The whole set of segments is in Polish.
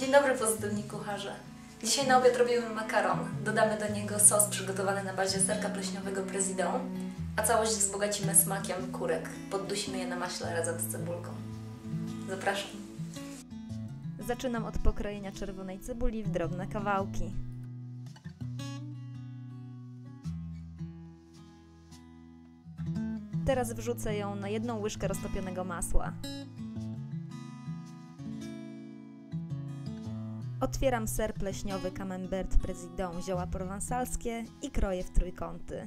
Dzień dobry, pozytywni kucharze. Dzisiaj na obiad robimy makaron. Dodamy do niego sos przygotowany na bazie serka pleśniowego Presidon, a całość wzbogacimy smakiem kurek. Poddusimy je na maśle razem z cebulką. Zapraszam. Zaczynam od pokrojenia czerwonej cebuli w drobne kawałki. Teraz wrzucę ją na jedną łyżkę roztopionego masła. Otwieram ser pleśniowy Camembert Président zioła prowansalskie i kroję w trójkąty.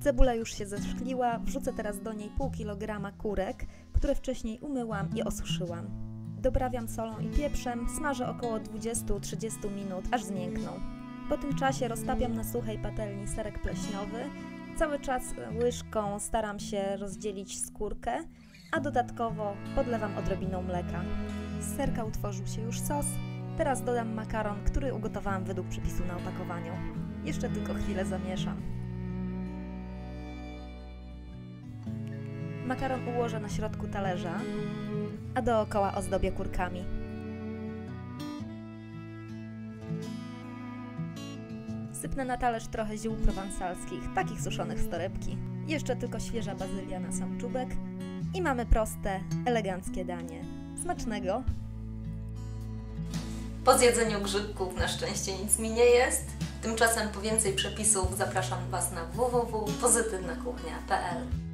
Cebula już się zeszkliła, wrzucę teraz do niej pół kilograma kurek, które wcześniej umyłam i osuszyłam. Doprawiam solą i pieprzem, smażę około 20-30 minut, aż zmiękną. Po tym czasie roztapiam na suchej patelni serek pleśniowy, cały czas łyżką staram się rozdzielić skórkę, a dodatkowo podlewam odrobiną mleka. Z serka utworzył się już sos, teraz dodam makaron, który ugotowałam według przepisu na opakowaniu. Jeszcze tylko chwilę zamieszam. Makaron ułożę na środku talerza, a dookoła ozdobię kurkami. Sypnę na talerz trochę ziół prowansalskich, takich suszonych z torebki. Jeszcze tylko świeża bazylia na sam czubek. I mamy proste, eleganckie danie. Smacznego! Po zjedzeniu grzybków na szczęście nic mi nie jest. Tymczasem po więcej przepisów zapraszam Was na www.pozytywnakuchnia.pl